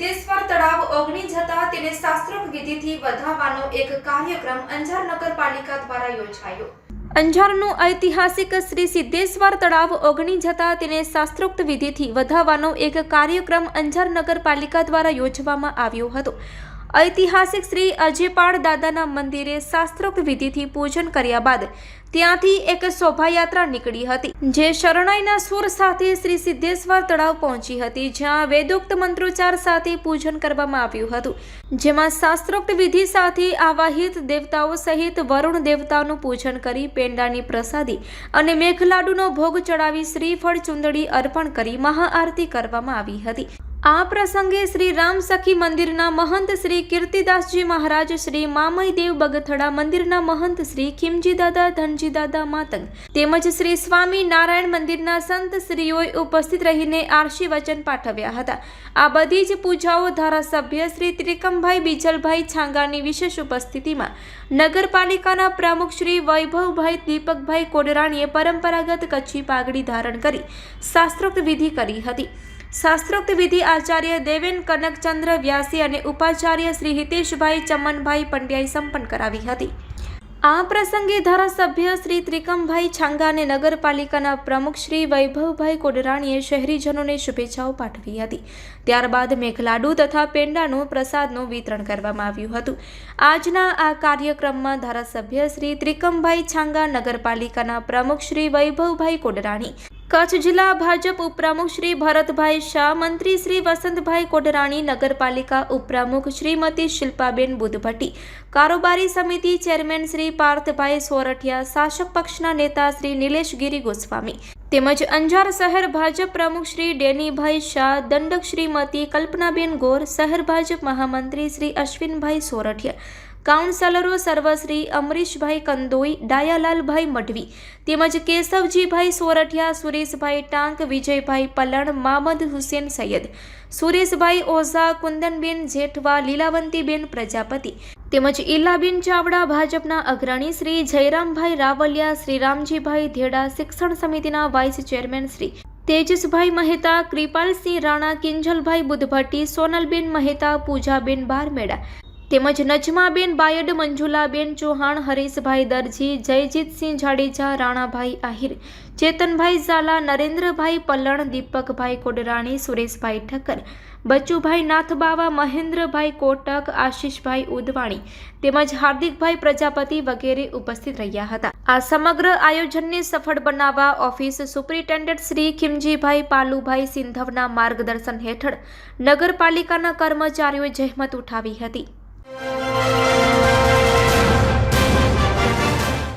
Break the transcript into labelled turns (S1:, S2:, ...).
S1: સિદ્ધેશ્વર તળાવ ઓગણી જતા તેને શાસ્ત્રોક વિધિથી વધાવવાનો એક કાર્યક્રમ અંજાર નગરપાલિકા દ્વારા યોજાયો.
S2: અંજારનું ઐતિહાસિક શ્રી સિદ્ધેશ્વર તળાવ ઓગણી જતા તેને શાસ્ત્રોક્ત વિધિથી વધાવવાનો એક કાર્યક્રમ અંજાર નગરપાલિકા દ્વારા યોજવામાં આવ્યો હતો. ઐતિહાસિક શ્રી અજયપાળ દાદાના મંદિરે શાસ્ત્રોક્ત વિધિથી પૂજન કર્યા બાદ ત્યાંથી એક શોભાયાત્રા નીકળી હતી, જે શરણાઈના સુર સાથે શ્રી સિદ્ધેશ્વર તળાવ પહોંચી હતી, જ્યાં વેદોક્ત મંત્રોચ્ચાર સાથે પૂજન કરવામાં આવ્યું હતું. જેમાં શાસ્ત્રોક્ત વિધિ સાથે આવાહિત દેવતાઓ સહિત વરુણ દેવતાનું પૂજન કરી પેંડાની પ્રસાદી અને મેઘલાડુનો ભોગ ચડાવી શ્રીફળ ચુંદડી અર્પણ કરી મહાઆરતી કરવામાં આવી હતી. આ પ્રસંગે શ્રી રામ સખી મંદિરના મહંત શ્રી કીર્તિદાસજી મહારાજ, શ્રી મામયદેવ બગથડા મંદિરના મહંત શ્રી ખીમજી દાદા, ધનજી દાદા માતંગ તેમજ શ્રી સ્વામી નારાયણ મંદિરના સંત શ્રીઓએ ઉપસ્થિત રહીને આરશી વચન પાઠવ્યા હતા. આ બધી જ પૂજાઓ ધારાસભ્ય શ્રી ત્રિકમભાઈ બીજલભાઈ છાંગાની વિશેષ ઉપસ્થિતિમાં નગરપાલિકાના પ્રમુખ શ્રી વૈભવભાઈ દીપકભાઈ કોડરાણીએ પરંપરાગત કચ્છી પાઘડી ધારણ કરી શાસ્ત્રોક્ત વિધિ કરી હતી. શાસ્ત્રોક્ત વિધિ આચાર્ય દેવેન કનકચંદ્ર વ્યાસી અને ઉપાચાર્ય શ્રી હિતેશભાઈ ચમનભાઈ પંડ્યાએ સંપન્ન કરાવી હતી. આ પ્રસંગે ધારાસભ્ય શ્રી ત્રિકમભાઈ છાંગા અને નગરપાલિકાના પ્રમુખ શ્રી વૈભવભાઈ કોડરાણીએ શહેરીજનોને શુભેચ્છાઓ પાઠવી હતી. ત્યારબાદ મેઘલાડુ તથા પેંડાનું પ્રસાદનું વિતરણ કરવામાં આવ્યું હતું. આજના આ કાર્યક્રમમાં ધારાસભ્ય શ્રી ત્રિકમભાઈ છાંગા, નગરપાલિકાના પ્રમુખ શ્રી વૈભવભાઈ કોડરાણી કચ્છ જિલ્લા ભાજપ ઉપપ્રમુખ શ્રી ભરતભાઈ શાહ, મંત્રી શ્રી વસંતભાઈ કોડરાણી નગરપાલિકા ઉપપ્રમુખ શ્રીમતી શિલ્પાબેન બુધભટ્ટી, કારોબારી સમિતિ ચેરમેન શ્રી પાર્થભાઈ સોરઠિયા, શાસક પક્ષના નેતા શ્રી નિલેશગીરી ગોસ્વામી, તેમજ અંજાર શહેર ભાજપ પ્રમુખ શ્રી ડેનીભાઈ શાહ, દંડક શ્રીમતી કલ્પનાબેન ગોર, શહેર ભાજપ મહામંત્રી શ્રી અશ્વિનભાઈ સોરઠિયા કાઉન્સલરો સર્વશ્રી અમરીશભાઈ કંદોઈ, ડાયાલાલભાઈ મઢવી તેમજ કેશવજીભાઈ સોરઠિયા, સુરેશભાઈ ટાંક, વિજયભાઈ પલણ, મામદ હુસેન સૈયદ, સુરેશભાઈ ઓઝા, કુંદનબેન જેઠવા, લીલાવંતીબેન પ્રજાપતિ તેમજ ઇલાબેન ચાવડા, ભાજપના અગ્રણી શ્રી જયરામભાઈ રાવલિયા શ્રી રામજીભાઈ ધેડા, શિક્ષણ સમિતિના વાઇસ ચેરમેન શ્રી તેજસભાઈ મહેતા, કૃપાલસિંહ રાણા, કિંજલભાઈ બુધભટ્ટી, સોનલબેન મહેતા, પૂજાબેન બારમેડા તેમજ નજમાબેન, બાયડ, મંજુલાબેન ચૌહાણ, હરીશભાઈ દરજી, જયજીતસિંહ જાડેજા, રાણાભાઈ આહિર, ચેતનભાઈ ઝાલા, નરેન્દ્રભાઈ પલણ, દીપકભાઈ કોડરાણી, સુરેશભાઈ ઠક્કર બચુભાઈ નાથબાવા, મહેન્દ્રભાઈ કોટક, આશીષભાઈ ઉદવાણી તેમજ હાર્દિકભાઈ પ્રજાપતિ વગેરે ઉપસ્થિત રહ્યા હતા. આ સમગ્ર આયોજનને સફળ બનાવવા ઓફિસ સુપ્રિન્ટેન્ડન્ટ શ્રી ખીમજીભાઈ પાલુભાઈ સિંધવના માર્ગદર્શન હેઠળ નગરપાલિકાના કર્મચારીઓએ જહેમત ઉઠાવી હતી.